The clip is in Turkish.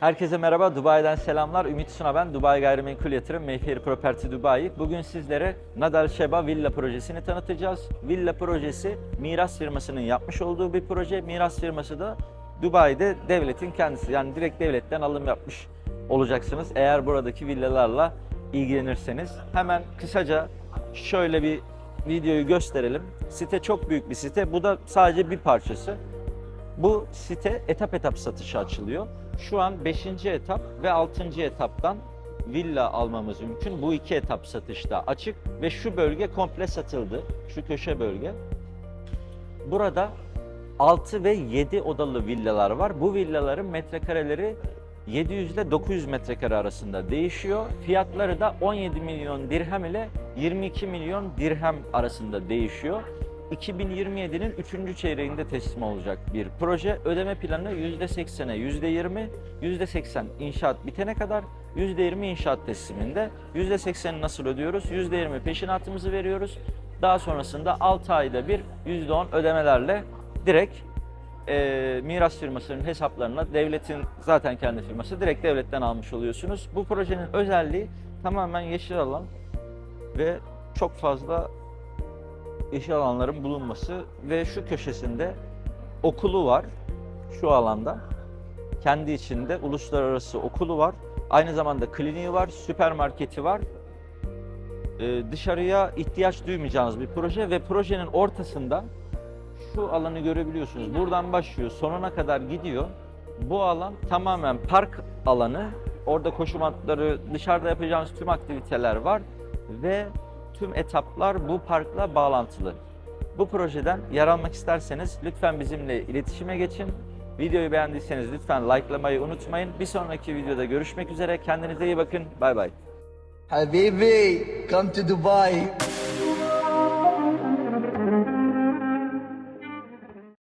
Herkese merhaba, Dubai'den selamlar. Ümit Suna ben, Dubai Gayrimenkul Yatırım, Mayfair Property Dubai. Bugün sizlere Nadal Sheba Villa projesini tanıtacağız. Villa projesi Miras firmasının yapmış olduğu bir proje. Miras firması da Dubai'de devletin kendisi. Yani direkt devletten alım yapmış olacaksınız eğer buradaki villalarla ilgilenirseniz. Hemen kısaca şöyle bir videoyu gösterelim. Site çok büyük bir site. Bu da sadece bir parçası. Bu site etap etap satışa açılıyor. Şu an 5. etap ve 6. etaptan villa almamız mümkün. Bu iki etap satışta açık ve şu bölge komple satıldı. Şu köşe bölge. Burada 6 ve 7 odalı villalar var. Bu villaların metrekareleri 700 ile 900 metrekare arasında değişiyor. Fiyatları da 17 milyon dirhem ile 22 milyon dirhem arasında değişiyor. 2027'nin 3. çeyreğinde teslim olacak bir proje. Ödeme planı %80'e %20, %80 inşaat bitene kadar, %20 inşaat tesliminde. %80'i nasıl ödüyoruz? %20 peşinatımızı veriyoruz. Daha sonrasında 6 ayda bir %10 ödemelerle direkt e, miras firmasının hesaplarına devletin zaten kendi firması direkt devletten almış oluyorsunuz. Bu projenin özelliği tamamen yeşil alan ve çok fazla yeşil alanların bulunması ve şu köşesinde okulu var şu alanda. Kendi içinde uluslararası okulu var. Aynı zamanda kliniği var, süpermarketi var. Ee, dışarıya ihtiyaç duymayacağınız bir proje ve projenin ortasında şu alanı görebiliyorsunuz. Buradan başlıyor, sonuna kadar gidiyor. Bu alan tamamen park alanı. Orada koşu matları, dışarıda yapacağınız tüm aktiviteler var ve tüm etaplar bu parkla bağlantılı. Bu projeden yer almak isterseniz lütfen bizimle iletişime geçin. Videoyu beğendiyseniz lütfen likelamayı unutmayın. Bir sonraki videoda görüşmek üzere. Kendinize iyi bakın. Bay bay. Habibi, come to Dubai.